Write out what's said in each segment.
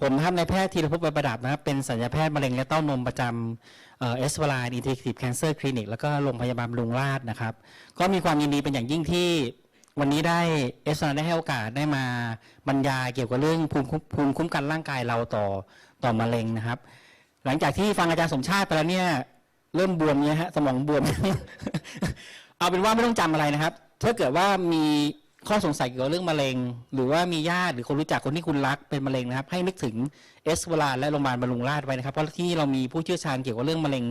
ผมนะครับนายแพทย์ธีรภพใบประดับนะครับเป็นสัญญาแพทย์มะเร็งและเต้านมประจำเอสวลาอินทิกทีฟแคนเซอร์คลินิกแล้วก็โรงพยาบาลบำรุงราษฎร์นะครับ ก็มีความยินดีเป็นอย่างยิ่งที่วันนี้ได้เอสวลาได้ให้โอกาสได้มาบรรยายเกี่ยวกับเรื่องภูมิภูมิคุ้มกันร่างกายเราต่อต่อมะเร็งนะครับ หลังจากที่ฟังอาจารย์สมชาติไปแล้วเนี่ยเริ่มบวมเนี่ยฮะสมองบวม เอาเป็นว่าไม่ต้องจำอะไรนะครับ ถ้าเกิดว่ามี ข้อสงสัยเกี่ยวกับเรื่องมะเร็ง หรือว่ามีญาติหรือคนรู้จักคนที่คุณรักเป็นมะเร็งนะครับ ให้นึกถึงเอสเวลาและโรงพยาบาลบำรุงราษฎร์ไว้นะครับ เพราะที่นี่เรามีผู้เชี่ยวชาญเกี่ยวกับเรื่องมะเร็ง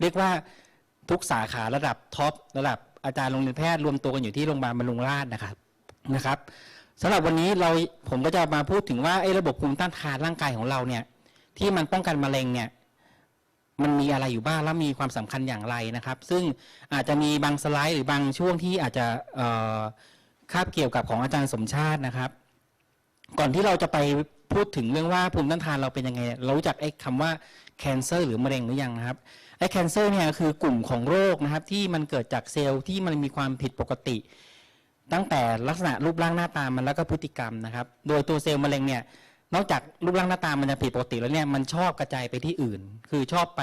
เรียกว่าทุกสาขาระดับท็อประดับอาจารย์โรงเรียนแพทย์รวมตัวกันอยู่ที่โรงพยาบาลบำรุงราษฎร์นะครับนะครับสำหรับวันนี้เราผมก็จะมาพูดถึงว่าไอ้ระบบภูมิต้านทานร่างกายของเราเนี่ยที่มันป้องกันมะเร็งเนี่ยมันมีอะไรอยู่บ้างและมีความสำคัญอย่างไรนะครับ ซึ่งอาจจะมีบางสไลด์หรือบางช่วงที่อาจจะ คาบเกี่ยวกับของอาจารย์สมชาตินะครับ ก่อนที่เราจะไปพูดถึงเรื่องว่าภูมิต้านทานเราเป็นยังไง เรารู้จักไอ้คำว่า cancer หรือมะเร็งหรือยังนะครับไอ้ cancer เนี่ยคือกลุ่มของโรคนะครับ ที่มันเกิดจากเซลล์ที่มันมีความผิดปกติ ตั้งแต่ลักษณะรูปร่างหน้าตามันแล้วก็พฤติกรรมนะครับ โดยตัวเซลล์มะเร็งเนี่ยนอกจากรูปร่างหน้าตามันจะผิดปกติแล้วเนี่ยมันชอบกระจายไปที่อื่น คือชอบไป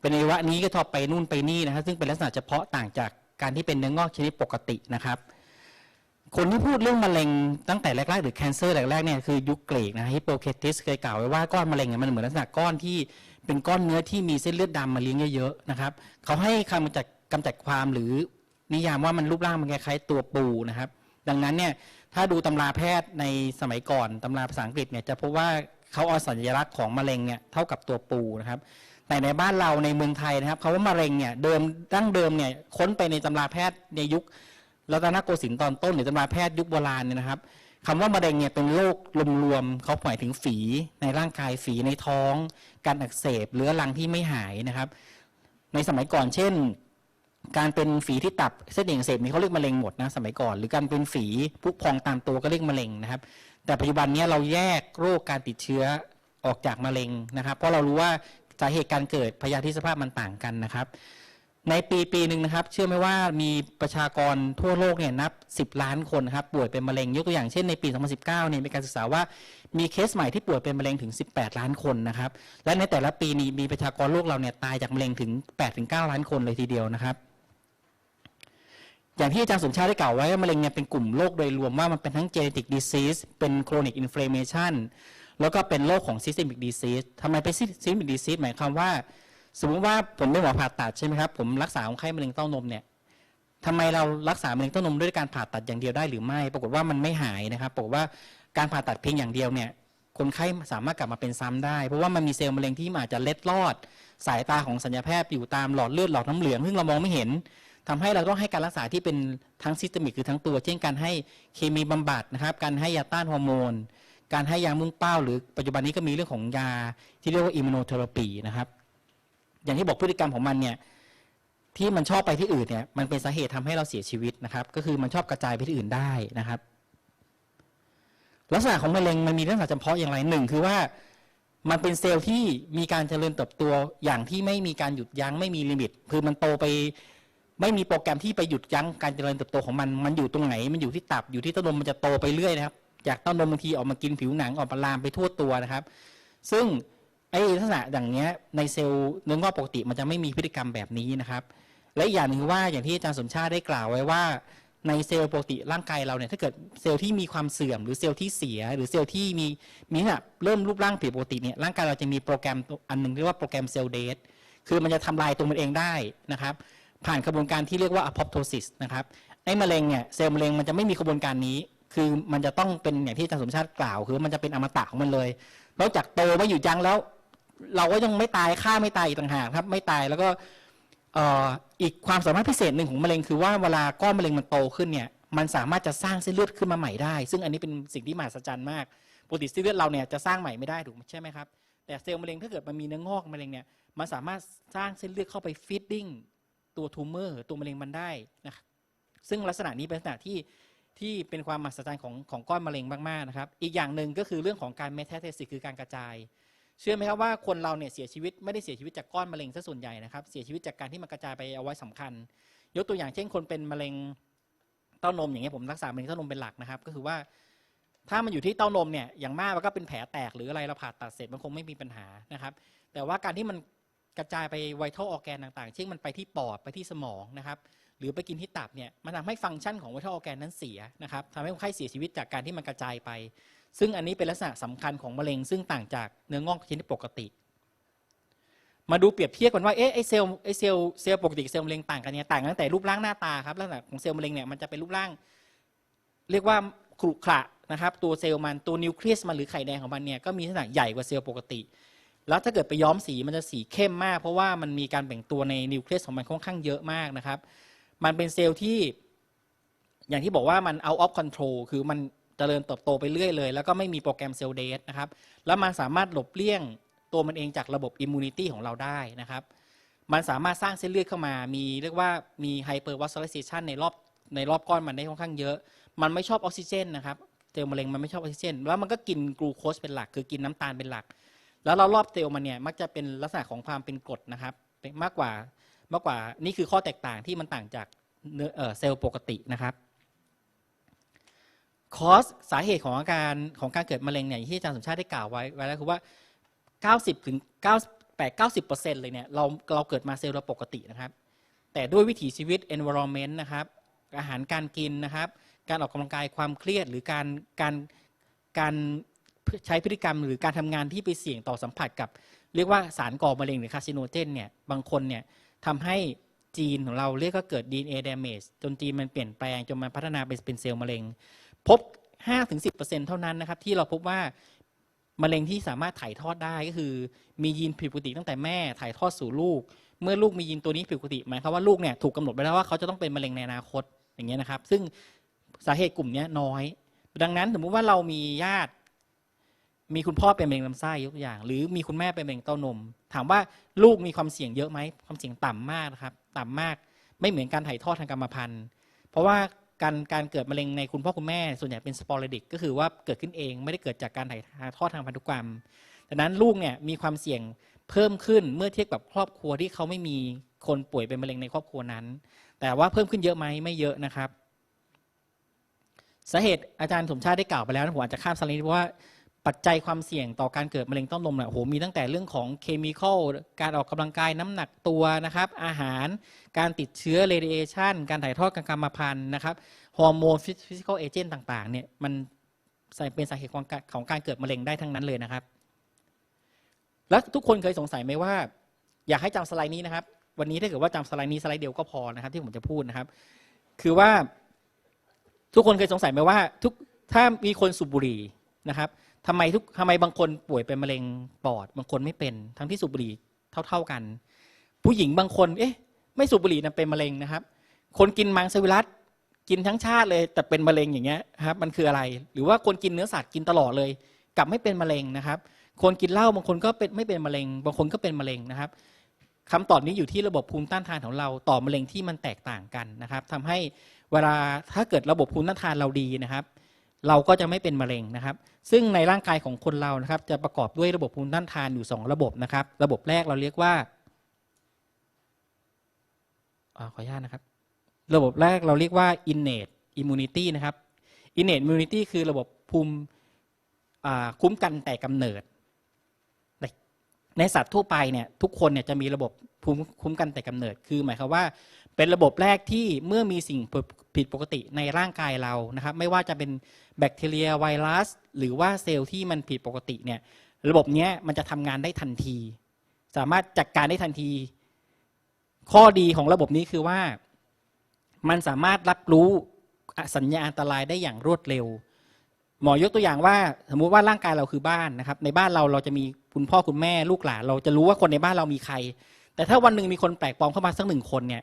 เป็นอวัยวะนี้ก็ชอบไปนู่นไปนี่นะครับซึ่งเป็นลักษณะเฉพาะต่างจากการที่เป็นเนื้องอกชนิดปกตินะครับ คนที่พูดเรื่องมะเร็งตั้งแต่แรกๆ หรือ cancer แรกๆเนี่ยคือยุคเกรกนะฮิปโปเคติสเคยกล่าวไว้ว่าก้อนมะเร็งเนี่ยมันเหมือนลักษณะก้อนที่เป็นก้อนเนื้อที่มีเส้นเลือดดำมาเลี้ยงเยอะๆนะครับเขาให้คำกำจัดกำจัดความหรือนิยามว่ามันรูปร่างมันคล้ายๆตัวปูนะครับ ดังนั้นเนี่ยถ้าดูตำราแพทย์ในสมัยก่อนตำราภาษาอังกฤษเนี่ยจะพบว่าเขาเอาสัญลักษณ์ของมะเร็งเนี่ยเท่ากับตัวปูนะครับแต่ในบ้านเราในเมืองไทยนะครับคาว่ามะเร็งเนี่ยเดิมดั้งเดิมเนี่ยค้นไปในตำราแพทย์ในยุค รัตนโกสินทร์ตอนต้นหรือตำราแพทย์ยุคโบราณเนี่ยนะครับคำว่ามะเร็งเนี่ยเป็นโรครวมๆเขาหมายถึงฝีในร่างกายฝีในท้อง การอักเสบเรื้อรังที่ไม่หายนะครับ ในสมัยก่อนเช่น การเป็นฝีที่ตับเส้นเอ็นอักเสบนี่เขาเรียกมะเร็งหมดนะสมัยก่อน หรือการเป็นฝีพุพองตามตัวก็เรียกมะเร็งนะครับ แต่ปัจจุบันนี้เราแยกโรคการติดเชื้อออกจากมะเร็งนะครับ เพราะเรารู้ว่าสาเหตุการเกิดพยาธิสภาพมันต่างกันนะครับ ในปีปีหนึ่งนะครับ เชื่อไหมว่ามีประชากรทั่วโลกเนี่ยนับ 10 ล้านคนนครับป่วยเป็นมะเร็งยกตัวอย่างเช่นในปี 2019เนี่ยมีการศึกษาว่ามีเคสใหม่ที่ป่วยเป็นมะเร็งถึง 18 ล้านคนนะครับ และในแต่ละปีนี้มีประชากรโลกเราเนี่ยตายจากมะเร็งถึง 8-9 ล้านคนเลยทีเดียวนะครับอย่างที่อาจารย์สมชาติได้กล่าวไว้ว่ามะเร็งเนี่ยเป็นกลุ่มโรคโดยรวมว่ามันเป็นทั้ง genetic disease เป็น chronic inflammation แล้วก็เป็นโรคของ systemic disease ทำไมเป็น systemic disease หมายความว่า สมมติว่าผมเป็นหมอผ่าตัดใช่ไหมครับผมรักษาคนไข้มะเร็งเต้านมเนี่ยทำไมเรารักษามะเร็งเต้านมด้วยการผ่าตัดอย่างเดียวได้หรือไม่ ปรากฏว่ามันไม่หายนะครับปรากฏว่าการผ่าตัดเพียงอย่างเดียวเนี่ยคนไข้สามารถกลับมาเป็นซ้ำได้ เพราะว่ามันมีเซลล์มะเร็งที่อาจจะเล็ดลอด สายตาของสัญญาแพทย์อยู่ตามหลอดเลือดหลอดน้ำเหลืองซึ่งเรามองไม่เห็นทำให้เราต้องให้การรักษาที่เป็นทั้งซิสเตมิกคือทั้งตัว เช่นการให้เคมีบำบัดนะครับ การให้ยาต้านฮอร์โมน การให้ยามุ่งเป้า หรือปัจจุบันนี้ก็มีเรื่องของยาที่เรียกว่าอิมมูโนเทอราปีนะครับ อย่างที่บอกพฤติกรรมของมันเนี่ยที่มันชอบไปที่อื่นเนี่ยมันเป็นสาเหตุทำให้เราเสียชีวิตนะครับ ก็คือมันชอบกระจายไปที่อื่นได้นะครับ ลักษณะของมะเร็งมันมีลักษณะเฉพาะอย่างไรหนึ่งคือว่ามันเป็นเซลล์ที่มีการเจริญเติบโตอย่างที่ไม่มีการหยุดยั้งไม่มีลิมิต คือมันโตไปไม่มีโปรแกรมที่ไปหยุดยั้งการเจริญเติบโตของมัน มันอยู่ตรงไหน มันอยู่ที่ตับอยู่ที่เต้านมมันจะโตไปเรื่อยนะครับ จากเต้านมบางทีออกมากินผิวหนังออกมาลามไปทั่วตัวนะครับ ซึ่ง ไอ้ลักษณะอย่างเนี้ยในเซลล์เนื้องอกปกติมันจะไม่มีพฤติกรรมแบบนี้นะครับ และอย่างหนึงว่าอย่างที่อาจารย์สมชาติได้กล่าวไว้ว่า ในเซลล์ปกติร่างกายเราเนี่ยถ้าเกิดเซลล์ที่มีความเสื่อม หรือเซลล์ที่เสีย หรือเซลล์ที่มีมีลักษณะเริ่มรูปร่างผิดปกติเนี่ยร่างกายเราจะมีโปรแกรมอันหนึ่งเรียกว่าโปรแกรมเซลล์เดทคือมันจะทำลายตัวมันเองได้นะครับผ่านกระบวนการที่เรียกว่า apoptosis นะครับไอ้มะเร็งเนี่ยเซลล์มะเร็งมันจะไม่มีกระบวนการนี้ คือมันจะต้องเป็นอย่างที่อาจารย์สมชาติกล่าว คือมันจะเป็นอมตะของมันเลยนอกจากโตไม่อยู่ยั้งแล้ว เราก็ยังไม่ตายฆ่าไม่ตายอีกต่างหากครับ ไม่ตายแล้วก็อีกความสามารถพิเศษหนึ่งของมะเร็งคือว่าเวลาก้อนมะเร็งมันโตขึ้นเนี่ยมันสามารถจะสร้างเส้นเลือดขึ้นมาใหม่ได้ ซึ่งอันนี้เป็นสิ่งที่มหัศจรรย์มากปกติเส้นเลือดเราเนี่ยจะสร้างใหม่ไม่ได้ถูกใช่ไหมครับแต่เซลล์มะเร็งถ้าเกิดมันมีเนื้องอกมะเร็งเนี่ยมันสามารถสร้างเส้นเลือดเข้าไปฟีดดิ้งตัวทูเมอร์ตัวมะเร็งมันได้นะครับซึ่งลักษณะนี้เป็นลักษณะที่ที่เป็นความมหัศจรรย์ของของก้อนมะเร็งมากๆนะครับ อีกอย่างหนึ่งก็คือเรื่องของการเมตาเทสิคือการกระจาย เชื่อไหมครับว่าคนเราเนี่ยเสียชีวิตไม่ได้เสียชีวิตจากก้อนมะเร็งซะส่วนใหญ่นะครับเสียชีวิตจากการที่มันกระจายไปเอาไว้สำคัญ ยกตัวอย่างเช่น คนเป็นมะเร็งเต้านมอย่างเงี้ยผมรักษามะเร็งเต้านมเป็นหลักนะครับ ก็คือว่าถ้ามันอยู่ที่เต้านมเนี่ยอย่างมากมันก็เป็นแผลแตกหรืออะไรเราผ่าตัดเสร็จมันคงไม่มีปัญหานะครับ แต่ว่าการที่มันกระจายไปไวทัลออแกนต่างๆ เช่นมันไปที่ปอดไปที่สมองนะครับหรือไปกินที่ตับเนี่ยมันทำให้ฟังก์ชันของไวทัลออแกนนั้นเสียนะครับทำให้คนไข้เสียชีวิตจากการที่มันกระจายไป ซึ่งอันนี้เป็นลักษณะสำคัญของมะเร็ง ซึ่งต่างจากเนื้องอกชนิดปกติ มาดูเปรียบเทียบกันว่าเอ๊ะไอเซลล์ไอเซลล์เซลล์ปกติกับเซลล์มะเร็งต่างกันเนี่ยต่างกันตั้งแต่รูปร่างหน้าตาครับลักษณะของเซลล์มะเร็งเนี่ยมันจะเป็นรูปร่าง เรียกว่าขรุขระนะครับ ตัวเซลล์มันตัวนิวเคลียสมันหรือไข่แดงของมันเนี่ยก็มีลักษณะใหญ่กว่าเซลล์ปกติ แล้วถ้าเกิดไปย้อมสีมันจะสีเข้มมาก เพราะว่ามันมีการแบ่งตัวในนิวเคลียสของมันค่อนข้างเยอะมากนะครับ มันเป็นเซลล์ที่อย่างที่บอกว่ามัน out of control คือมัน เจริญเติบโตไปเรื่อยเลย แล้วก็ไม่มีโปรแกรมเซลล์เดทนะครับ แล้วมันสามารถหลบเลี่ยงตัวมันเองจากระบบอิมมูนิตี้ของเราได้นะครับ มันสามารถสร้างเส้นเลือดเข้ามา มีเรียกว่ามีไฮเปอร์วัสซ l ล z เ t ชันในรอบในรอบก้อนมันได้ค่อนข้างเยอะ มันไม่ชอบออกซิเจนนะครับเซลล์มะเร็งมันไม่ชอบออกซิเจน แล้วมันก็กินกลูโคสเป็นหลัก คือกินน้ำตาลเป็นหลัก แล้วเรารอบเซลล์มันเนี่ยมักจะเป็นลักษณะของความเป็นกรดนะครับมากกว่ามากกว่านี่คือข้อแตกต่างที่มันต่างจากเซลล์ปกตินะครับ คอสสาเหตุของอาการของการเกิดมะเร็งเนี่ยอย่างที่อาจารย์สมชาติได้กล่าวไว้ไว้แล้วคือว่า 90 ถึง 98 90เปอร์เซ็นต์เลยเนี่ยเราเราเกิดมาเซลล์เราปกตินะครับ แต่ด้วยวิถีชีวิต environment นะครับ อาหารการกินนะครับ การออกกำลังกายความเครียดหรือการการการใช้พฤติกรรมหรือการทำงานที่ไปเสี่ยงต่อสัมผัสกับ เรียกว่าสารก่อมะเร็งหรือคาสิโนเจนเนี่ยบางคนเนี่ยทำให้จีนของเราเรียกก็เกิด DNA damage จนจีนมันเปลี่ยนแปลงจนมันพัฒนาเป็นเป็นเซลล์มะเร็ง พบ 5-10%เท่านั้นนะครับที่เราพบว่ามะเร็งที่สามารถถ่ายทอดได้ก็คือ มียีนผิดปกติตั้งแต่แม่ถ่ายทอดสู่ลูก เมื่อลูกมียีนตัวนี้ผิดปกติหมายความว่าลูกเนี่ยถูกกำหนดไปแล้วว่าเขาจะต้องเป็นมะเร็งในอนาคตอย่างเงี้ยนะครับ ซึ่งสาเหตุกลุ่มนี้น้อย ดังนั้นสมมุติว่าเรามีญาติ มีคุณพ่อเป็นมะเร็งลำไส้ยกตัวอย่าง หรือมีคุณแม่เป็นมะเร็งเต้านม ถามว่าลูกมีความเสี่ยงเยอะไหมความเสี่ยงต่ำมากนะครับ ต่ำมากไม่เหมือนการถ่ายทอดทางกรรมพันธุ์ เพราะว่า การการเกิดมะเร็งในคุณพ่อคุณแม่ส่วนใหญ่เป็นสปอร์ดิกก็คือว่าเกิดขึ้นเองไม่ได้เกิดจากการถ่ายทอดทางพันธุกรรมดังนั้นลูกเนี่ยมีความเสี่ยงเพิ่มขึ้นเมื่อเทียบกับครอบครัวที่เขาไม่มีคนป่วยเป็นมะเร็งในครอบครัวนั้น แต่ว่าเพิ่มขึ้นเยอะไหมไม่เยอะนะครับสาเหตุอาจารย์สมชาติได้กล่าวไปแล้วนะผมอาจจะข้ามสไลด์เพราะว่า ปัจจัยความเสี่ยงต่อการเกิดมะเร็งเต้านมเนี่ยโหมีตั้งแต่เรื่องของเคมีคอลการออกกำลังกายน้ำหนักตัวนะครับ อาหารการติดเชื้อเรดิเอชันการถ่ายทอดการกรรมพันธุ์นะครับฮอร์โมนฟิสิกอลเอเจนต์ต่างๆเนี่ยมันเป็นสาเหตุของการของการเกิดมะเร็งได้ทั้งนั้นเลยนะครับ แล้วทุกคนเคยสงสัยไหมว่า อยากให้จำสไลด์นี้นะครับ วันนี้ถ้าเกิดว่าจำสไลด์นี้สไลด์เดียวก็พอนะครับ ที่ผมจะพูดนะครับ คือว่าทุกคนเคยสงสัยไหมว่าทุกถ้ามีคนสูบบุหรี่นะครับ ทำไมทุกทำไมบางคนป่วยเป็นมะเร็งปอด บางคนไม่เป็นทั้งที่สูบบุหรี่เท่า ๆกัน ผู้หญิงบางคน เอ๊ะ ไม่สูบบุหรี่นะเป็นมะเร็งนะครับ คนกินมังสวิรัตกินทั้งชาติเลย แต่เป็นมะเร็งอย่างเงี้ยครับมันคืออะไร หรือว่าคนกินเนื้อสัตว์กินตลอดเลย กลับไม่เป็นมะเร็งนะครับ คนกินเหล้าบางคนก็เป็นไม่เป็นมะเร็ง บางคนก็เป็นมะเร็งนะครับคำตอบนี้อยู่ที่ระบบภูมิต้านทานของเราต่อมะเร็งที่มันแตกต่างกันนะครับทำให้เวลาถ้าเกิดระบบภูมิต้านทานเราดีนะครับ เราก็จะไม่เป็นมะเร็งนะครับ ซึ่งในร่างกายของคนเรานะครับ จะประกอบด้วยระบบภูมิต้านทานอยู่ 2 ระบบนะครับ ระบบแรกเราเรียกว่าอขออนุญาตนะครับ ระบบแรกเราเรียกว่า innate immunity นะครับ innate immunity คือระบบภูมิคุ้มกันแต่กำเนิด ในสัตว์ทั่วไปเนี่ยทุกคนเนี่ยจะมีระบบภูมิคุ้มกันแต่กำเนิด คือหมายความว่า เป็นระบบแรกที่เมื่อมีสิ่งผิดปกติในร่างกายเรานะครับ ไม่ว่าจะเป็นแบคทีเรียไวรัส หรือว่าเซลล์ที่มันผิดปกติเนี่ยระบบเนี้ยมันจะทำงานได้ทันที สามารถจัดการได้ทันที ข้อดีของระบบนี้คือว่า มันสามารถรับรู้สัญญาณอันตรายได้อย่างรวดเร็ว หมอยกตัวอย่างว่าสมมุติว่าร่างกายเราคือบ้านนะครับ ในบ้านเราเราจะมีคุณพ่อคุณแม่ลูกหลานเราจะรู้ว่าคนในบ้านเรามีใคร แต่ถ้าวันหนึ่งมีคนแปลกปลอมเข้ามาสักหนึ่งคนเนี่ย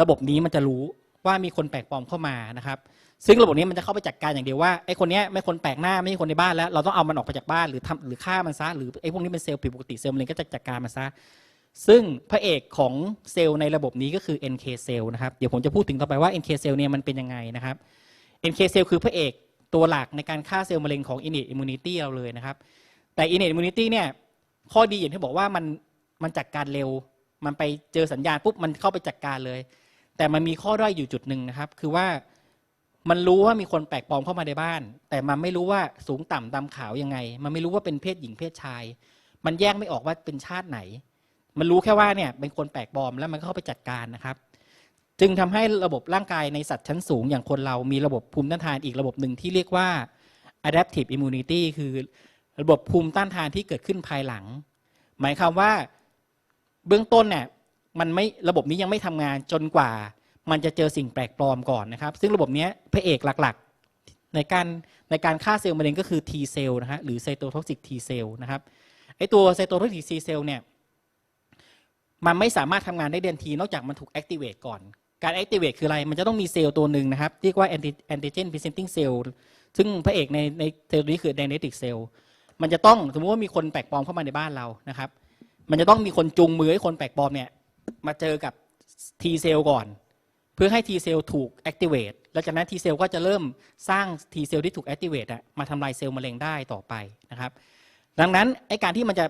ระบบนี้มันจะรู้ว่ามีคนแปลกปลอมเข้ามานะครับ ซึ่งระบบนี้มันจะเข้าไปจัดการอย่างเดียวว่าไอ้คนนี้ไม่คนแปลกหน้าไม่ใช่คนในบ้านแล้ว เราต้องเอามันออกไปจากบ้านหรือทำหรือฆ่ามันซะหรือไอ้พวกนี้เป็นเซลล์ผิดปกติเซลล์มะเร็งก็จะจัดการมันซะซึ่งพระเอกของเซลล์ในระบบนี้ก็คือ NK เซลล์นะครับเดี๋ยวผมจะพูดถึงต่อไปว่า NK เซลล์เนี่ยมันเป็นยังไงนะครับ NK เซลล์คือพระเอก ตัวหลักในการฆ่าเซลล์มะเร็งของ innate immunity เราเลยนะครับ แต่ innate immunity เนี่ยข้อดีอย่างที่บอกว่ามันมันจัดการเร็ว มันไปเจอสัญญาณปุ๊บมันเข้าไปจัดการเลย แต่มันมีข้อด้อยอยู่จุดหนึ่งนะครับ คือว่ามันรู้ว่ามีคนแปลกปลอมเข้ามาในบ้าน แต่มันไม่รู้ว่าสูงต่ำดำขาวยังไง มันไม่รู้ว่าเป็นเพศหญิงเพศชาย มันแยกไม่ออกว่าเป็นชาติไหน มันรู้แค่ว่าเนี่ยเป็นคนแปลกปลอมแล้วมันก็เข้าไปจัดการนะครับ จึงทำให้ระบบร่างกายในสัตว์ชั้นสูง อย่างคนเรามีระบบภูมิต้านทานอีกระบบหนึ่งที่เรียกว่า adaptive immunity คือระบบภูมิต้านทานที่เกิดขึ้นภายหลัง หมายความว่าเบื้องต้นเนี่ยมันไม่ระบบนี้ยังไม่ทำงานจนกว่า มันจะเจอสิ่งแปลกปลอมก่อนนะครับ ซึ่งระบบเนี้ยพระเอกหลักๆ ในการในการฆ่าเซลล์มะเร็งก็คือ T เซลล์นะฮะหรือ cytotoxic T เซลล์นะครับไอตัว cytotoxic T เซลล์เนี่ยมันไม่สามารถทำงานได้เดินที นอกจากมันถูก activate ก่อน การ activate คืออะไร มันจะต้องมีเซลล์ตัวหนึ่งนะครับเรียกว่า antigen presenting cell ซึ่งพระเอกในในเซลล์นี้คือ dendritic cell มันจะต้องสมมติว่ามีคนแปลกปลอมเข้ามาในบ้านเรานะครับ มันจะต้องมีคนจูงมือให้คนแปลกปลอมเนี่ยมาเจอกับ T เซลล์ก่อน เพื่อให้ T เซลล์ถูก activate แล้วจากนั้น T เซลล์ก็จะเริ่มสร้าง T เซลล์ที่ถูก activate อะมาทำลายเซลล์มะเร็งได้ต่อไปนะครับ ดังนั้นไอการที่มันจะ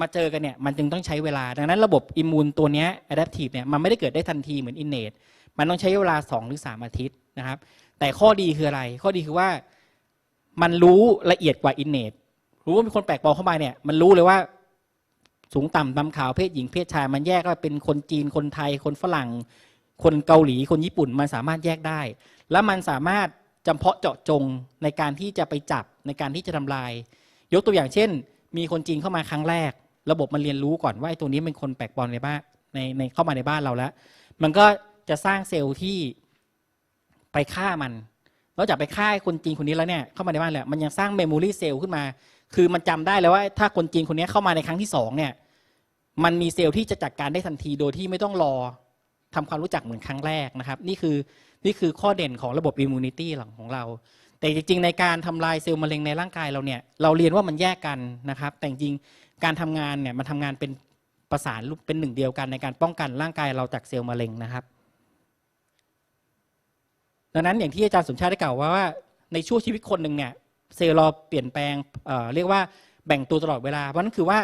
มาเจอกันเนี่ยมันจึงต้องใช้เวลา ดังนั้นระบบอิมมูนตัวนี้ adaptive เนี่ยมันไม่ได้เกิดได้ทันทีเหมือน innate มันต้องใช้เวลา 2 หรือ 3 อาทิตย์นะครับ แต่ข้อดีคืออะไร ข้อดีคือว่ามันรู้ละเอียดกว่า innate รู้ว่ามีคนแปลกปลอมเข้ามาเนี่ยมันรู้เลยว่าสูงต่ำดำขาวเพศหญิงเพศชาย มันแยกว่าเป็นคนจีนคนไทย คนฝรั่ง คนเกาหลีคนญี่ปุ่น มันสามารถแยกได้ แล้วมันสามารถจำเพาะเจาะจงในการที่จะไปจับในการที่จะทำลาย ยกตัวอย่างเช่น มีคนจีนเข้ามาครั้งแรก ระบบมันเรียนรู้ก่อนว่าไอ้ตัวนี้เป็นคนแปลกปลอมในบ้านในในเข้ามาในบ้านเราแล้ว มันก็จะสร้างเซลล์ที่ไปฆ่ามันนอกจากไปฆ่าไอ้คนจีนคนนี้แล้วเนี่ยเข้ามาในบ้านแล้วมันยังสร้างเมมโมรีเซลล์ขึ้นมา คือมันจำได้แล้วว่า ถ้าคนจีนคนนี้เข้ามาในครั้งที่สองเนี่ยมันมีเซลล์ที่จะจัดการได้ทันทีโดยที่ไม่ต้องรอทำความรู้จักเหมือนครั้งแรกนะครับ นี่คือนี่คือข้อเด่นของระบบอิมมูนิตี้ของเรา แต่จริงๆ ในการทำลายเซลล์มะเร็งในร่างกายเราเนี่ยเราเรียนว่ามันแยกกันนะครับ แต่จริง การทำงานเนี่ยมันทำงานเป็นประสานรูปเป็นหนึ่งเดียวกันในการป้องกันร่างกายเราจากเซลล์มะเร็งนะครับ ดังนั้นอย่างที่อาจารย์สมชาติได้กล่าวว่าว่าในช่วงชีวิตคนหนึ่งเนี่ยเซลล์เราเปลี่ยนแปลงเเรียกว่าแบ่งตัวตลอดเวลาเพราะนั่นคือว่า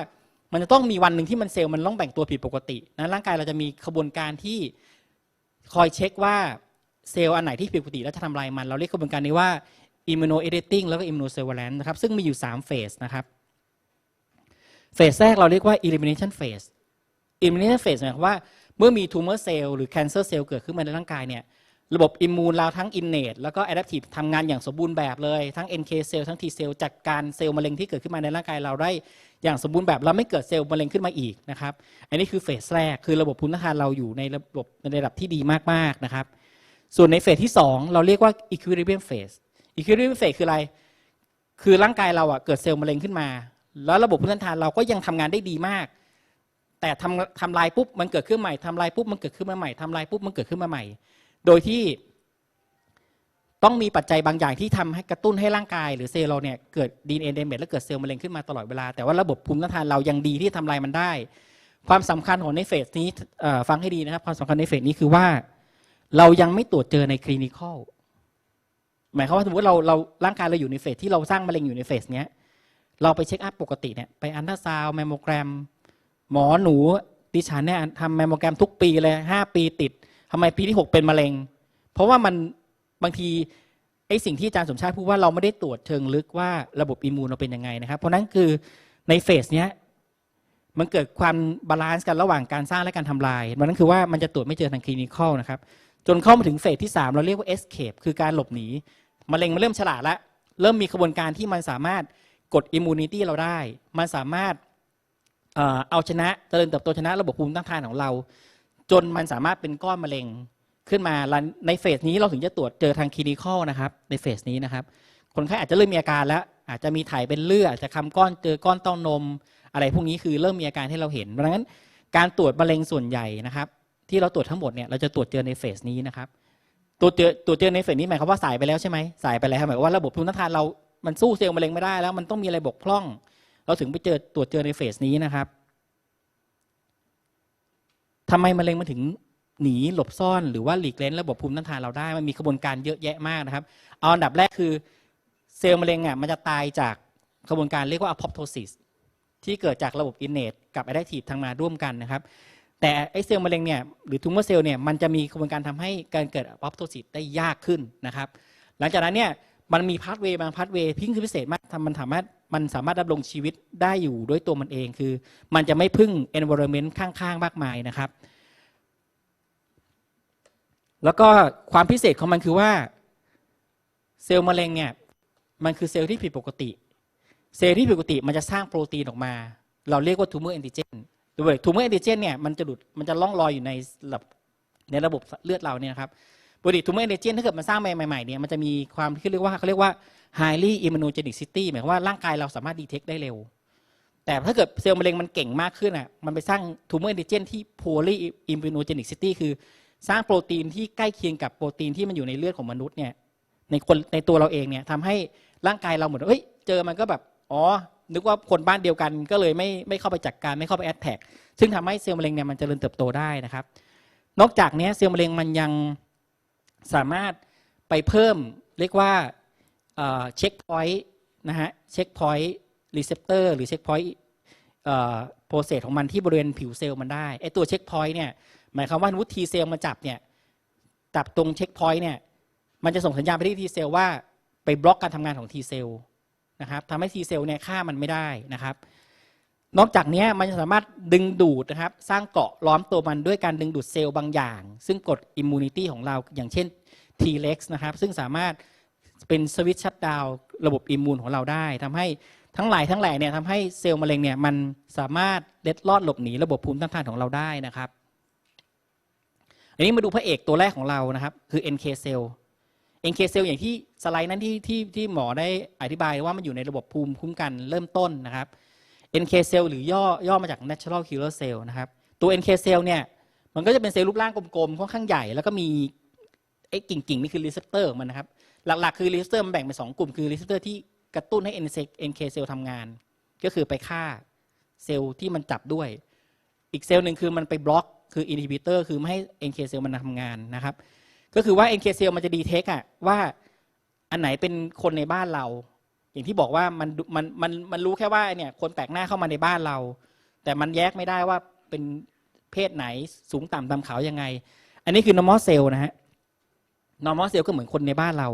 มันจะต้องมีวันหนึ่งที่มันเซลล์มันต้องแบ่งตัวผิดปกตินะร่างกายเราจะมีขบวนการที่คอยเช็คว่าเซลล์อันไหนที่ผิดปกติแล้วจะทำลายมัน เราเรียกขบวนการนี้ว่า immunoediting แล้วก็ immunosurveillance นะครับซึ่งมีอยู่ 3 เฟสนะครับ เฟสแรกเราเรียกว่า elimination phase elimination phase หมายความว่าเมื่อมี tumor cell หรือ cancer cell เกิดขึ้นมาในร่างกายเนี่ยระบบอิมมูนเราทั้ง innate แล้วก็ adaptive ทำงานอย่างสมบูรณ์แบบเลย ทั้ง NK cell ทั้ง T cell จัดการเซลล์มะเร็งที่เกิดขึ้นมาในร่างกายเราได้อย่างสมบูรณ์แบบแล้วไม่เกิดเซลล์มะเร็งขึ้นมาอีกนะครับอันนี้คือเฟสแรกคือระบบภูมิต้านทานเราอยู่ในระบบในระดับที่ดีมากๆนะครับส่วนในเฟสที่ 2 เราเรียกว่า equilibrium phase equilibrium phase คืออะไร คือร่างกายเราอะเกิดเซลล์มะเร็งขึ้นมา แล้วระบบภูมิต้นทานเราก็ยังทำงานได้ดีมาก แต่ทำทำลายปุ๊บมันเกิดขึ้นใหม่ทำลายปุ๊บมันเกิดขึ้นมาใหม่ทำลายปุ๊บมันเกิดขึ้นมาใหม่ โดยที่ต้องมีปัจจัยบางอย่างที่ทำให้กระตุ้นให้ร่างกาย หรือเซลล์เราเนี่ยเกิดดีเอ็นเดเมจและเกิดเซลล์มะเร็งขึ้นมาตลอดเวลา แต่ว่าระบบภูมิต้านทานเรายังดีที่ทำลายมันได้ ความสำคัญของในเฟสนี้ฟังให้ดีนะครับ ความสำคัญในเฟสนี้คือว่า เรายังไม่ตรวจเจอในคลินิคอลหมายความว่าสมมติเราเราร่างกายเราอยู่ในเฟสที่เราสร้างมะเร็งอยู่ในเฟสเนี้ย เราไปเช็คอัพปกติเนี่ยไปอันตราซาวแมมโมแกรม หมอหนูดิฉันเนี่ยทำแมมโมแกรมทุกปีเลยห้าปีติดทำไมปีที่หกเป็นมะเร็ง เพราะว่ามันบางทีไอ้สิ่งที่อาจารย์สมชาติพูดว่าเราไม่ได้ตรวจเชิงลึกว่าระบบอิมมูนเราเป็นยังไงนะครับ เพราะนั้นคือในเฟสเนี้ยมันเกิดความบาลานซ์กันระหว่างการสร้างและการทำลายมันนั่นคือว่ามันจะตรวจไม่เจอทางคลินิคอลนะครับ จนเข้ามาถึงเฟสที่ 3 เราเรียกว่า escape คือการหลบหนีมะเร็งมันเริ่มฉลาดแล้วเริ่มมีกระบวนการที่มันสามารถ กดอิมมูนิตี้เราได้ มันสามารถเอาชนะเจริญเติบโตชนะระบบภูมิต้านทานของเรา จนมันสามารถเป็นก้อนมะเร็งขึ้นมาในเฟสนี้เราถึงจะตรวจเจอทางคลินิคอลนะครับ ในเฟสนี้นะครับ คนไข้อาจจะเริ่มมีอาการแล้ว อาจจะมีถ่ายเป็นเลือดอาจจะคำก้อนเจอก้อนเต้านม อะไรพวกนี้คือเริ่มมีอาการให้เราเห็นเพราะฉะนั้น การตรวจมะเร็งส่วนใหญ่นะครับ ที่เราตรวจทั้งหมดเนี่ยเราจะตรวจเจอในเฟสนี้นะครับตรวจเจอตรวจเจอในเฟสนี้หมายความว่าสายไปแล้วใช่ไหมสายไปแล้วหมายความว่าระบบภูมิต้านทานเรา มันสู้เซลล์มะเร็งไม่ได้แล้ว มันต้องมีอะไรบกพร่อง เราถึงไปเจอตรวจเจอในเฟสนี้นะครับทำไมมะเร็งมันถึงหนีหลบซ่อนหรือว่าหลีกเล้นระบบภูมิต้านทานเราได้มันมีกระบวนการเยอะแยะมากนะครับ เอาอันดับแรกคือเซลล์มะเร็งอะมันจะตายจากกระบวนการเรียกว่า apoptosis ที่เกิดจากระบบ innate กับ adaptive ทำงมาร่วมกันนะครับ แต่ไอ้เซลล์มะเร็งเนี่ยหรือทูมเมอร์เซลล์เนี่ยมันจะมีกระบวนการทำให้การเกิด apoptosis ได้ยากขึ้นนะครับ หลังจากนั้นเนี่ย มันมีพาสเวย์บางพาสเวย์พิงคือพิเศษมากทำมันสามารถมันสามารถดำรงชีวิตได้อยู่ด้วยตัวมันเองคือ มันจะไม่พึ่ง environment ข้างๆ มากมายนะครับ แล้วก็ความพิเศษของมันคือว่าเซลล์มะเร็งเนี่ยมันคือเซลล์ที่ผิดปกติ เซลล์ที่ผิดปกติมันจะสร้างโปรตีนออกมา เราเรียกว่า tumor antigen โดย tumor antigen เจนเนี่ยมันจะหลุดมันจะล่องลอยอยู่ในระบบในระบบเลือดเราเนี่ยนะ ครับปกติ tumor antigen ถ้าเกิดมันสร้างใหม่ๆเนี่ยมันจะมีความที่เรียกว่าเขาเรียกว่า highly immunogenic city หมายความว่าร่างกายเราสามารถ detect ได้เร็ว แต่ถ้าเกิดเซลล์มะเร็งมันเก่งมากขึ้นอะมันไปสร้าง tumor antigen ที่ poorly immunogenic city คือสร้างโปรตีนที่ใกล้เคียงกับโปรตีนที่มันอยู่ในเลือดของมนุษย์เนี่ยในคนในตัวเราเองเนี่ยทำให้ร่างกายเราเหมือนเอ้ยเจอมันก็แบบอ๋อนึกว่าคนบ้านเดียวกันก็เลยไม่ไม่เข้าไปจัดการไม่เข้าไปแอดแท็กซึ่งทำให้เซลล์มะเร็งเนี่ยมันจเจริญเติบโตได้นะครับ นอกจากนี้เซลล์มะเร็งมันยัง สามารถไปเพิ่มเรียกว่าเช็คพอยต์นะฮะเช็คพอยต์รีเซพเตอร์หรือเช็คพอยต์โปรเซสของมันที่บริเวณผิวเซลล์มันได้ไอตัวเช็คพอยต์เนี่ยหมายความว่าวุทีเซลล์มาจับเนี่ยจับตรงเช็คพอยต์เนี่ยมันจะส่งสัญญาณไปที่ทีเซลล์ว่าไปบล็อกการทำงานของทีเซลล์นะครับทำให้ทีเซลล์เนี่ยฆ่ามันไม่ได้นะครับ นอกจากนี้มันจะสามารถดึงดูดนะครับ สร้างเกาะล้อมตัวมันด้วยการดึงดูดเซลล์บางอย่าง ซึ่งกดอิมมูนิตี้ของเราอย่างเช่น T-rex นะครับ ซึ่งสามารถเป็นสวิตช์ชัดดาวระบบอิมมูนของเราได้ทำให้ทั้งหลายทั้งแหล่เนี่ยทำให้เซลล์มะเร็งเนี่ยมันสามารถเล็ดลอดหลบหนีระบบภูมิต้านทานของเราได้นะครับ อันนี้มาดูพระเอกตัวแรกของเรานะครับ คือ NK cell NK cell อย่างที่สไลด์นั้นที่ที่ที่หมอได้อธิบายว่ามันอยู่ในระบบภูมิคุ้มกันเริ่มต้นนะครับ NK cell หรือย่อย่อมาจาก natural killer cell นะครับตัว NK cell เนี่ยมันก็จะเป็นเซลล์รูปร่างกลมๆค่อนข้างใหญ่ แล้วก็มีไอ้กิ่งๆนี่คือรีเซพเตอร์ของมันนะครับ หลักๆ คือรีเซพเตอร์มันแบ่งเป็นสองกลุ่มคือรีเซพเตอร์ที่กระตุ้นให้ NK cell ทำงาน ก็คือไปฆ่าเซลล์ที่มันจับด้วย อีกเซลล์หนึ่งคือมันไปบล็อกคือ inhibitor คือไม่ให้ NK cell มันทำงานนะครับ ก็คือว่า NK cell มันจะดีเทคอะว่าอันไหนเป็นคนในบ้านเรา อย่างที่บอกว่ามันมันมันมันรู้แค่ว่าเนี่ยคนแปลกหน้าเข้ามาในบ้านเรา แต่มันแยกไม่ได้ว่าเป็นเพศไหนสูงต่ำดำขาวยังไง อันนี้คือ normal cell นะฮะ normal cell ก็เหมือนคนในบ้านเรา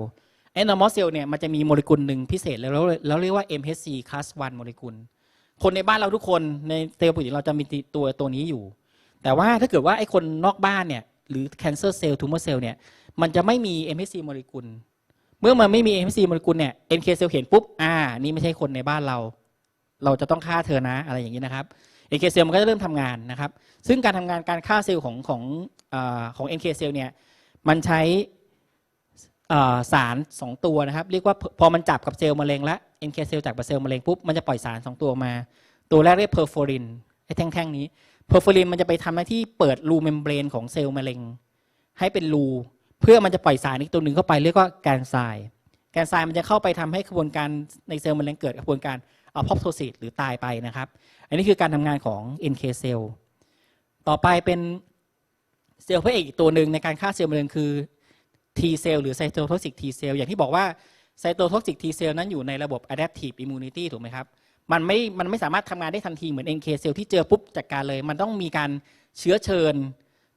ไอ้ normal cell เนี่ยมันจะมีโมเลกุลหนึ่งพิเศษแล้วแล้วเรียกว่า MHC class 1โมเลกุล คนในบ้านเราทุกคนในเซลล์ปกติเราจะมีตัวตัวนี้อยู่ แต่ว่าถ้าเกิดว่าไอ้คนนอกบ้านเนี่ยหรือ cancer cell tumor cell เนี่ยมันจะไม่มี MHC โมเลกุล มื่อมันไม่มี MC โมเลกุลเนี่ย NK cell เห็นปุ๊บ อ่า นี่ไม่ใช่คนในบ้านเรา เราจะต้องฆ่าเธอนะ อะไรอย่างนี้นะครับ NK cell มันก็จะเริ่มทำงานนะครับ ซึ่งการทำงานการฆ่าเซลล์ของของอของ NK cell เนี่ย มันใช้สารสองตัวนะครับ เรียกว่าพอมันจับกับเซลล์มะเร็งแล้ว NK cell จับกับเซลล์มะเร็งปุ๊บ มันจะปล่อยสารสองตัวมา ตัวแรกเรียกเพอร์โฟริน ไอ้แท่งๆนี้ เพอร์โฟรินมันจะไปทำหน้าที่เปิดรูเมมเบรนของเซลล์มะเร็ง ให้เป็นรู เพื่อมันจะปล่อยสารอีกตัวหนึ่งเข้าไปเรียกว่าแกนไซน์แกนไซนมันจะเข้าไปทำให้กระบวนการในเซลล์มะเร็งเกิดกระบวนการอะพอปโทซิสหรือตายไปนะครับ อันนี้คือการทำงานของ NK เซลล์ต่อไปเป็นเซลล์พระเอกอีกตัวหนึ่งในการฆ่าเซลล์มะเร็งคือ T เซลล์หรือไซโตโทซิก T เซลล์อย่างที่บอกว่าไซโตโทซิก T เซลล์นั้นอยู่ในระบบ adaptive immunity ถูกไหมครับมันไม่มันไม่สามารถทำงานได้ทันทีเหมือน NK เซลล์ที่เจอปุ๊บจัดการเลย มันต้องมีการเชื้อเชิญ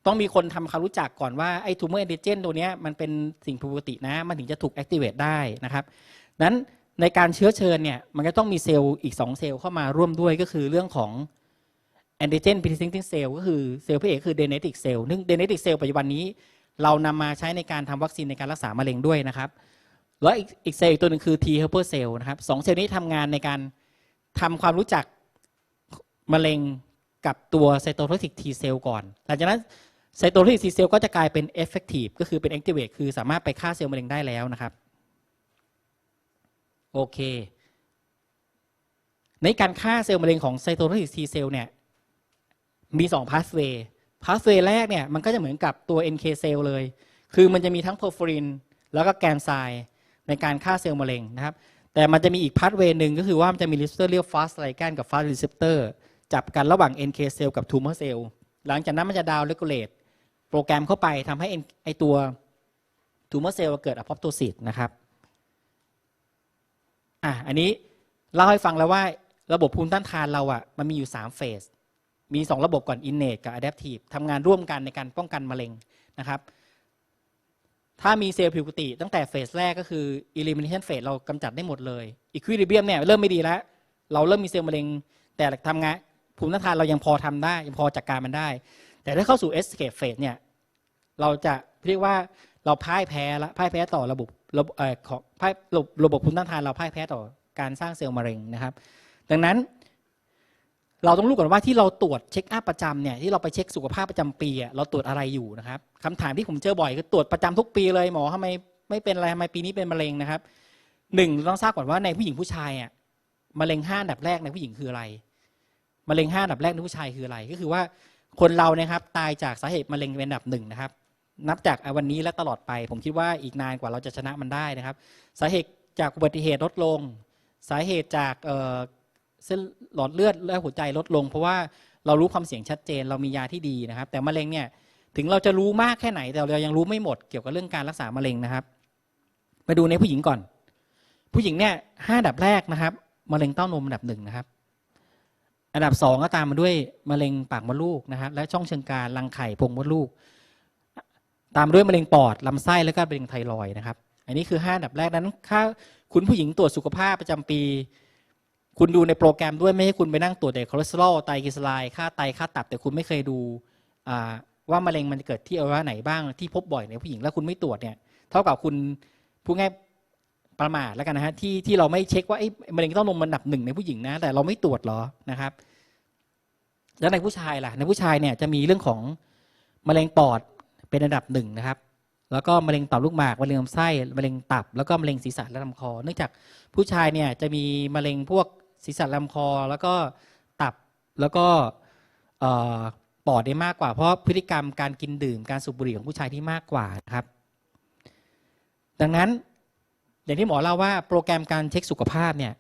ต้องมีคนทำความรู้จักก่อนว่าไอ้ tumor antigen ตัวนี้มันเป็นสิ่งปกตินะ มันถึงจะถูก activate ได้นะครับนั้นในการเชื้อเชิญเนี่ยมันก็ต้องมีเซลล์อีก 2 เซลล์เข้ามาร่วมด้วยก็คือเรื่องของ antigen presenting cell ก็คือเซลล์พระเอกคือ dendritic cell ซึ่ง dendritic cell ปัจจุบันนี้ เรานำมาใช้ในการทำวัคซีนในการรักษามะเร็งด้วยนะครับแล้วอีกอีกเซลล์อีกตัวหนึ่งคือ T helper cell นะครับสองเซลล์นี้ทำงานในการทำความรู้จักมะเร็งกับตัวไซโตโทซิก T cell ก่อนหลังจากนั้น ไซโตโทซิก T cell ก็จะกลายเป็น effective ก็คือเป็น activate คือสามารถไปฆ่าเซลล์มะเร็งได้แล้วนะครับ โอเค ในการฆ่าเซลล์มะเร็งของไซโตโทซิก T cell เนี่ยมี2 pathway พาสเวย์แรกเนี่ยมันก็จะเหมือนกับตัว NK เซลล์เลย คือมันจะมีทั้งโพรฟอรินแล้วก็แกนไซในการฆ่าเซลล์มะเร็งนะครับ แต่มันจะมีอีกพาสเวย์หนึ่งก็คือว่ามันจะมีรีเซพเตอร์เรียกฟาสไลแกนกับฟาสรีเซพเตอร์จับกันระหว่าง NK เซลล์กับทูมอร์เซลล์หลังจากนั้นมันจะดาวน์เลกูเลต โปรแกรมเข้าไปทำให้ไอตัวทูมอร์เซลล์เกิดอะพอปโตซิสนะครับอะอันนี้เล่าให้ฟังแล้วว่าระบบภูมิต้านทานเราอะมันมีอยู่3เฟสมี 2 ระบบก่อน innate กับ adaptive ทำงานร่วมกันในการป้องกันมะเร็งนะครับ ถ้ามีเซลล์ผิดปกติ ตั้งแต่เฟสแรกก็คือ elimination phase เรากำจัดได้หมดเลย equilibrium เนี่ยเริ่มไม่ดีแล้ว เราเริ่มมีเซลล์มะเร็ง แต่ทำงานภูมิต้านทานเรายังพอทำได้ ยังพอจัดการมันได้ แต่ถ้าเข้าสู่ escape phase เนี่ยเราจะเรียกว่าเราพ่ายแพ้ละพ่ายแพ้ต่อระบบระบบของพ่ายระบบระบบภูมิต้านทานเราพ่ายแพ้ต่อการสร้างเซลล์มะเร็งนะครับ ดังนั้นเราต้องรู้ก่อนว่าที่เราตรวจเช็คอัพประจำเนี่ยที่เราไปเช็คสุขภาพประจำปีเราตรวจอะไรอยู่นะครับคำถามที่ผมเจอบ่อยคือตรวจประจำทุกปีเลยหมอทำไมไม่เป็นอะไรทำไมปีนี้เป็นมะเร็งนะครับหนึ่งต้องทราบก่อนว่าในผู้หญิงผู้ชายอะมะเร็งห้าอันดับแรกในผู้หญิงคืออะไรมะเร็งห้าอันดับแรกในผู้ชายคืออะไรก็คือว่า คนเรานะครับตายจากสาเหตุมะเร็งเป็นอันดับหนึ่งนะครับ นับจากวันนี้และตลอดไป ผมคิดว่าอีกนานกว่าเราจะชนะมันได้นะครับ สาเหตุจากอุบัติเหตุลดลง สาเหตุจากเอ่อเส้นหลอดเลือดและหัวใจลดลง เพราะว่าเรารู้ความเสี่ยงชัดเจน เรามียาที่ดีนะครับ แต่มะเร็งเนี่ยถึงเราจะรู้มากแค่ไหนแต่เรายังรู้ไม่หมดเกี่ยวกับเรื่องการรักษามะเร็งนะครับ มาดูในผู้หญิงก่อน ผู้หญิงเนี่ยห้าอันดับแรกนะครับมะเร็งเต้านมอันดับหนึ่งนะครับ อันดับสองก็ตามมาด้วยมะเร็งปากมดลูกนะครับและช่องเชิงกรานรังไข่พงมดลูก ตามมาด้วยมะเร็งปอดลำไส้แล้วก็มะเร็งไทรอยนะครับ อันนี้คือห้าอันดับแรกนั้นถ้าคุณผู้หญิงตรวจสุขภาพประจำปี คุณดูในโปรแกรมด้วยไม่ให้คุณไปนั่งตรวจแต่คอเลสเตอรอลไตรกลีเซอไรด์ค่าไตค่าตับ แต่คุณไม่เคยดูว่ามะเร็งมันเกิดที่อวัยวะไหนบ้างที่พบบ่อยในผู้หญิงแล้วคุณไม่ตรวจเนี่ยเท่ากับคุณผู้ง่าย ประมาทแล้วกันนะฮะที่ที่เราไม่เช็คว่าไอ้มะเร็งเต้านมมันอันดับหนึ่งในผู้หญิงนะ แต่เราไม่ตรวจหรอนะครับ แล้วในผู้ชายล่ะ ในผู้ชายเนี่ยจะมีเรื่องของมะเร็งปอดเป็นอันดับหนึ่งนะครับ แล้วก็มะเร็งต่อมลูกหมากมะเร็งลำไส้มะเร็งตับ แล้วก็มะเร็งศีรษะและลำคอ เนื่องจากผู้ชายเนี่ยจะมีมะเร็งพวกศีรษะลำคอ แล้วก็ตับแล้วก็ปอดได้มากกว่า เพราะพฤติกรรมการกินดื่มการสูบบุหรี่ของผู้ชายที่มากกว่านะครับ ดังนั้น อย่างที่หมอเล่าว่าโปรแกรมการเช็คสุขภาพเนี่ย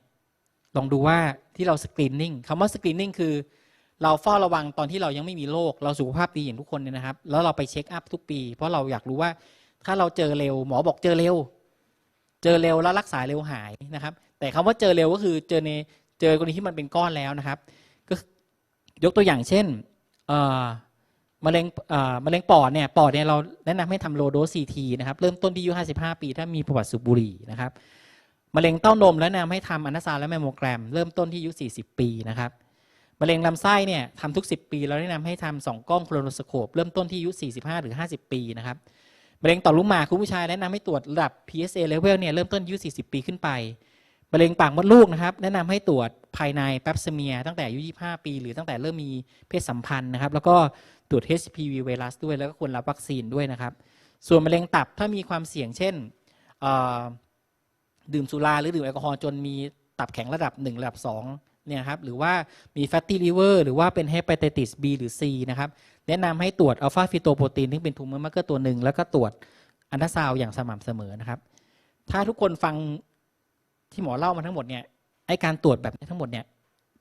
ลองดูว่าที่เราสกรีนนิ่งคำว่าสกรีนนิ่งคือ เราเฝ้าระวังตอนที่เรายังไม่มีโรคเราสุขภาพดีอย่างทุกคนเนี่ยนะครับ แล้วเราไปเช็คอัพทุกปี เพราะเราอยากรู้ว่าถ้าเราเจอเร็ว หมอบอกเจอเร็ว เจอเร็วแล้วรักษาเร็วหายนะครับ แต่คำว่าเจอเร็วก็คือเจอในเจอกรณีที่มันเป็นก้อนแล้วนะครับ ก็ยกตัวอย่างเช่นเอ่อ มะเร็งอ่อมะเร็งปอดเนี่ยปอดเนี่ยเราแนะนำให้ทำโลโดซีทีนะครับเริ่มต้นที่อายุ55 ปี ถ้ามีประวัติสูบบุหรี่นะครับมะเร็งเต้านมแนะนำให้ทำอันาซาและแมมโมแกรม เริ่มต้นที่อายุ40 ปีนะครับมะเร็งลำไส้เนี่ยทำทุก 10 ปีเราแนะนำให้ทำสองกล้องโครโนสโคปเริ่มต้นที่อายุ45 หรือ 50 ปีนะครับมะเร็งต่อมลูกหมากคุณผู้ชายแนะนำให้ตรวจระดับ PSA level เนี่ยเริ่มต้นอายุ40 ปีขึ้นไปมะเร็งปากมดลูกนะครับแนะนำให้ตรวจภายในแปปสเมียตั้งแต่อายุ25 ปี หรือตั้งแต่เริ่มมีเพศสัมพันธ์นะครับ แล้วก็ ตรวจ HPV ไวรัสด้วยแล้วก็ควรรับวัคซีนด้วยนะครับ ส่วนมะเร็งตับถ้ามีความเสี่ยงเช่นดื่มสุราหรือดื่มแอลกอฮอล์จนมีตับแข็งระดับ 1 ระดับ 2 เนี่ยครับหรือว่ามี fatty liver หรือว่าเป็น hepatitis B หรือ C นะครับ แนะนำให้ตรวจอัลฟาฟิโตโปรตีนที่เป็นทูมเมอร์มาร์เกอร์ตัวหนึ่ง แล้วก็ตรวจอันตราซาวอย่างสม่ำเสมอนะครับ ถ้าทุกคนฟังที่หมอเล่ามาทั้งหมดเนี่ยไอการตรวจแบบนี้ทั้งหมดเนี่ย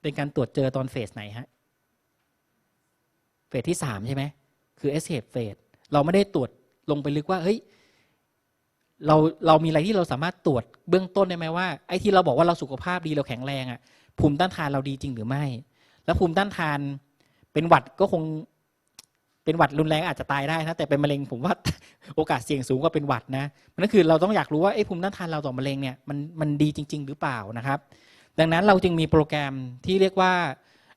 เป็นการตรวจเจอตอนเฟสไหนฮะ เฟสที่สามใช่ไหมคือ escape phase เราไม่ได้ตรวจลงไปลึกว่าเฮ้ยเราเรามีอะไรที่เราสามารถตรวจเบื้องต้นได้ไหมว่าไอ้ที่เราบอกว่าเราสุขภาพดีเราแข็งแรงอะภูมิต้านทานเราดีจริงหรือไม่ แล้วภูมิต้านทานเป็นหวัดก็คงเป็นหวัดรุนแรงอาจจะตายได้นะแต่เป็นมะเร็งผมว่าโอกาสเสี่ยงสูงกว่าเป็นหวัดนะนั่นคือเราต้องอยากรู้ว่าไอ้ภูมิต้านทานเราต่อมะเร็งเนี่ยมันมันดีจริง ๆ หรือเปล่านะครับ ดังนั้นเราจึงมีโปรแกรมที่เรียกว่า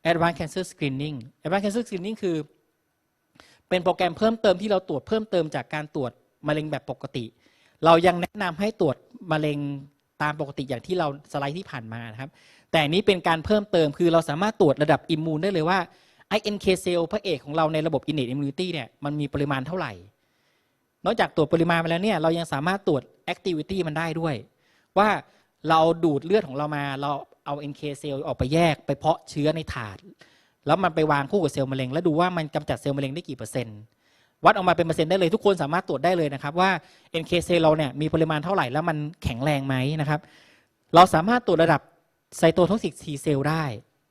Advanced Cancer Screening Advanced Cancer Screening คือ เป็นโปรแกรมเพิ่มเติมที่เราตรวจเพิ่มเติมจากการตรวจมะเร็งแบบปกติ เรายังแนะนำให้ตรวจมะเร็งตามปกติอย่างที่เราสไลด์ที่ผ่านมานะครับ แต่อันนี้เป็นการเพิ่มเติมคือเราสามารถตรวจระดับอิมมูนได้เลยว่าไอ NK เซลล์พระเอกของเราในระบบ innate immunity เนี่ยมันมีปริมาณเท่าไหร่ นอกจากตรวจปริมาณมาแล้วเนี่ยเรายังสามารถตรวจ activity มันได้ด้วย ว่าเราดูดเลือดของเรามาเรา เอา NK เซลล์ออกไปแยกไปเพาะเชื้อในถาด แล้วมันไปวางคู่กับเซลล์มะเร็ง แล้วดูว่ามันกำจัดเซลล์มะเร็งได้กี่เปอร์เซ็นต์วัดออกมาเป็นเปอร์เซ็นต์ได้เลยทุกคนสามารถตรวจได้เลยนะครับว่า NK เซลล์เราเนี่ยมีปริมาณเท่าไหร่แล้วมันแข็งแรงไหมนะครับเราสามารถตรวจระดับไซโตท็อกซิก T เซลล์ได้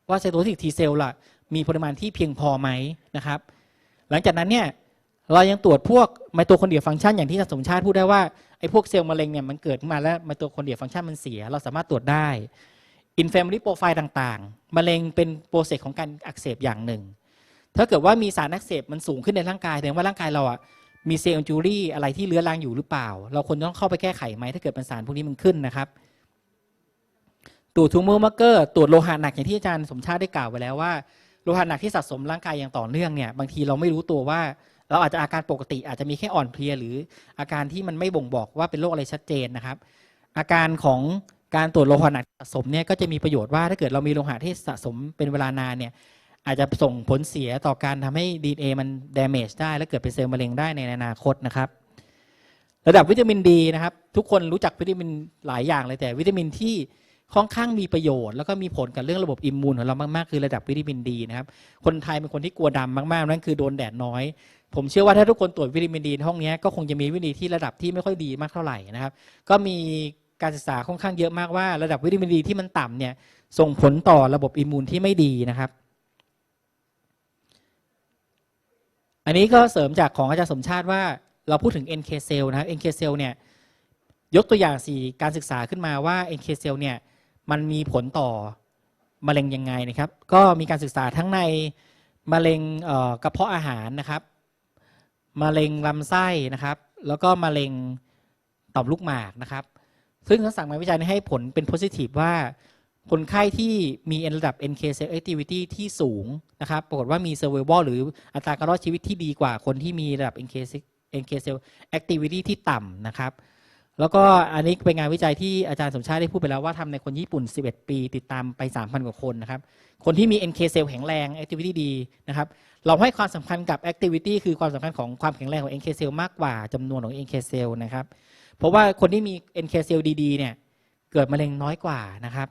ว่าไซโตท็อกซิก T เซลล์ล่ะมีปริมาณที่เพียงพอไหมนะครับหลังจากนั้นเนี่ยเรายังตรวจพวกไมโตคอนเดรียฟังก์ชันอย่างที่ท่านสมชาติพูดได้ว่าไอ้พวกเซลล์มะเร็งเนี่ยมันเกิดขึ้นมาแล้วไมโตคอนเดรียฟังก์ชันมันเสีย เราสามารถตรวจได้ อินเฟม r y โปรไฟล์ต่างๆ มะเร็งเป็นโปรเซสของการอักเสบอย่างหนึ่ง ถ้าเกิดว่ามีสารอักเสบมันสูงขึ้นในร่างกายแสดงว่าร่างกายเราอะมีเซลล์จูรี่อะไรที่เลื้อรังอยู่หรือเปล่า เราควรต้องเข้าไปแก้ไขไหมถ้าเกิดเป็นสารพวกนี้มันขึ้นนะครับตรวจทูมอร์มาร์เกอร์ตรวจโลหะหนักอย่างที่อาจารย์สมชาติได้กล่าวไว้แล้วว่าโลหะหนักที่สะสมร่างกายอย่างต่อเนื่องเนี่ยบางทีเราไม่รู้ตัวว่าเราอาจจะอาการปกติอาจจะมีแค่อ่อนเพลียหรืออาการที่มันไม่บ่งบอกว่าเป็นโรคอะไรชัดเจนนะครับ อาการของ การตรวจโลหะหนักสะสมเนี่ยก็จะมีประโยชน์ว่าถ้าเกิดเรามีโลหะที่สะสมเป็นเวลานานเนี่ยอาจจะส่งผลเสียต่อการทำให้ DNA มัน damage ได้และเกิดเป็นเซลล์มะเร็งได้ในอนาคตนะครับ ระดับวิตามินดีนะครับ ทุกคนรู้จักวิตามินหลายอย่างเลยแต่วิตามินที่ค่อนข้างมีประโยชน์ แล้วก็มีผลกับเรื่องระบบอิมมูนของเรามากๆ คือระดับวิตามินดีนะครับ คนไทยเป็นคนที่กลัวดำมากๆ นั่นคือโดนแดดน้อย ผมเชื่อว่าถ้าทุกคนตรวจวิตามินดีในห้องนี้ก็คงจะมีวิตามินที่ระดับที่ไม่ค่อยดีมากเท่าไหร่นะครับ ก็มี การศึกษาค่อนข้างเยอะมากว่าระดับวิตามินดีที่มันต่ำเนี่ยส่งผลต่อระบบอิมมูนที่ไม่ดีนะครับ อันนี้ก็เสริมจากของอาจารย์สมชาติว่าเราพูดถึง NK cell นะครับ NK cell เนี่ยยกตัวอย่างสี่การศึกษาขึ้นมาว่า NK cell เนี่ยมันมีผลต่อมะเร็งยังไงนะครับ ก็มีการศึกษาทั้งในมะเร็งกระเพาะอาหารนะครับมะเร็งลำไส้นะครับ แล้วก็มะเร็งต่อมลูกหมากนะครับ ซึ่งทั้งสามงานวิจัยนี้ให้ผลเป็น positive ว่า คนไข้ที่มีระดับ NK cell activity ที่สูงนะครับ ปรากฏว่ามี survival หรืออัตราการรอดชีวิตที่ดีกว่าคนที่มีระดับ NK cell NK cell activity ที่ต่ำนะครับ แล้วก็อันนี้เป็นงานวิจัยที่อาจารย์สมชาติได้พูดไปแล้วว่าทำในคนญี่ปุ่น 11 ปีติดตามไป 3,000 กว่าคนนะครับ คนที่มี NK cell แข็งแรง activity ดีนะครับ เราให้ความสำคัญกับ activity คือความสำคัญของความแข็งแรงของ NK cell มากกว่าจำนวนของ NK cell นะครับ เพราะว่าคนที่มี NK cell ดีๆเนี่ยเกิดมะเร็งน้อยกว่านะครับ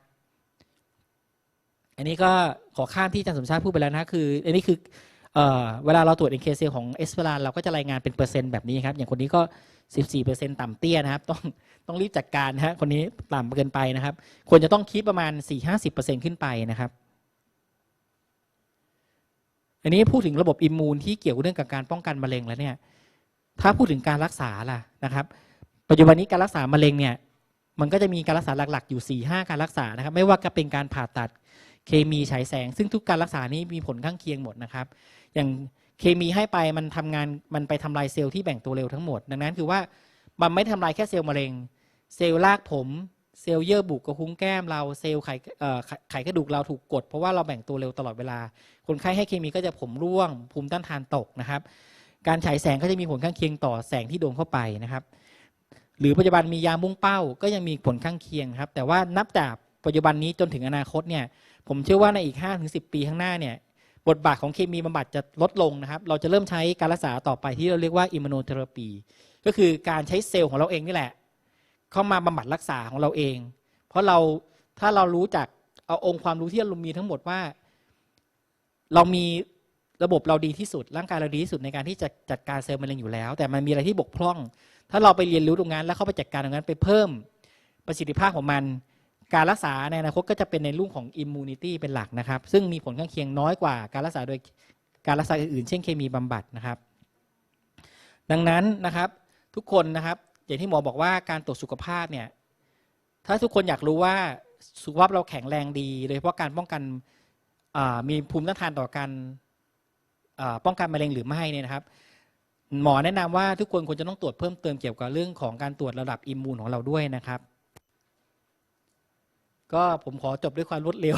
อันนี้ก็ขอข้ามที่อาจารย์สมชาติพูดไปแล้วนะคือ อันนี้คือเอ่อเวลาเราตรวจ NK cell ของเอสเปราเราก็จะรายงานเป็นเปอร์เซ็นต์แบบนี้ครับ อย่างคนนี้ก็ 14%ต่ำเตี้ยนะครับ ต้องต้องรีบจัดการนะฮะคนนี้ต่ำเกินไปนะครับ ควรจะต้องคิดประมาณ 4-50%ขึ้นไปนะครับอันนี้พูดถึงระบบอิมมูนที่เกี่ยวเรื่องกับการป้องกันมะเร็งแล้วเนี่ย ถ้าพูดถึงการรักษาล่ะนะครับ ปัจจุบันนี้การรักษามะเร็งเนี่ยมันก็จะมีการรักษาหลักๆ อยู่4ี่ห้าการรักษานะครับ ไม่ว่าจะเป็นการผ่าตัดเคมีฉายแสง ซึ่งทุกการรักษานี้มีผลข้างเคียงหมดนะครับ อย่างเคมีให้ไปมันทำงานมันไปทำลายเซลล์ที่แบ่งตัวเร็วทั้งหมด ดังนั้นคือว่ามันไม่ทำลายแค่เซลล์มะเร็ง เซลล์รากผมเซลล์เยื่อบุกระพุ้งแก้มเราเซลล์ไข่ไขไขกระดูกเราถูกกด เพราะว่าเราแบ่งตัวเร็วตลอดเวลา คนไข้ให้เคมีก็จะผมร่วง ภูมิต้านทานตกนะครับ การฉายแสงก็จะมีผลข้างเคียงต่อแสงที่โดนเข้าไปนะครับ หรือปัจจุบันมียามุ่งเป้าก็ยังมีผลข้างเคียงครับ แต่ว่านับจากปัจจุบันนี้จนถึงอนาคตเนี่ยผมเชื่อว่าในอีก 5-10ถึงปีข้างหน้าเนี่ยบทบาทของเคมีบำบัดจะลดลงนะครับ เราจะเริ่มใช้การรักษาต่อไปที่เราเรียกว่าอิมมูโนเทอราปี ก็คือการใช้เซลล์ของเราเองนี่แหละ เข้ามาบำบัดรักษาของเราเอง เพราะเราถ้าเรารู้จักเอาองค์ความรู้ที่เรามีทั้งหมดว่า เรามี ระบบเราดีที่สุด ร่างกายเราดีที่สุดในการที่จะจัดการเซลล์มะเร็งอยู่แล้ว แต่มันมีอะไรที่บกพร่อง ถ้าเราไปเรียนรู้ตรงนั้น แล้วเข้าไปจัดการตรงนั้นไปเพิ่มประสิทธิภาพของมัน การรักษาในอนาคตก็จะเป็นในรูปของอิมมูนิตี้เป็นหลักนะครับ ซึ่งมีผลข้างเคียงน้อยกว่าการรักษาโดยการรักษาอื่นๆ เช่นเคมีบำบัดนะครับ ดังนั้นนะครับทุกคนนะครับอย่างที่หมอบอกว่าการตรวจสุขภาพเนี่ยถ้าทุกคนอยากรู้ว่าสุขภาพเราแข็งแรงดี โดยเฉพาะการป้องกันมีภูมิต้านทานต่อการ ป้องกันมะเร็งหรือไม่เนี่ยนะครับ หมอแนะนำว่าทุกคนควรจะต้องตรวจเพิ่มเติมเกี่ยวกับเรื่องของการตรวจระดับอิมมูนของเราด้วยนะครับ ก็ผมขอจบด้วยความรวดเร็ว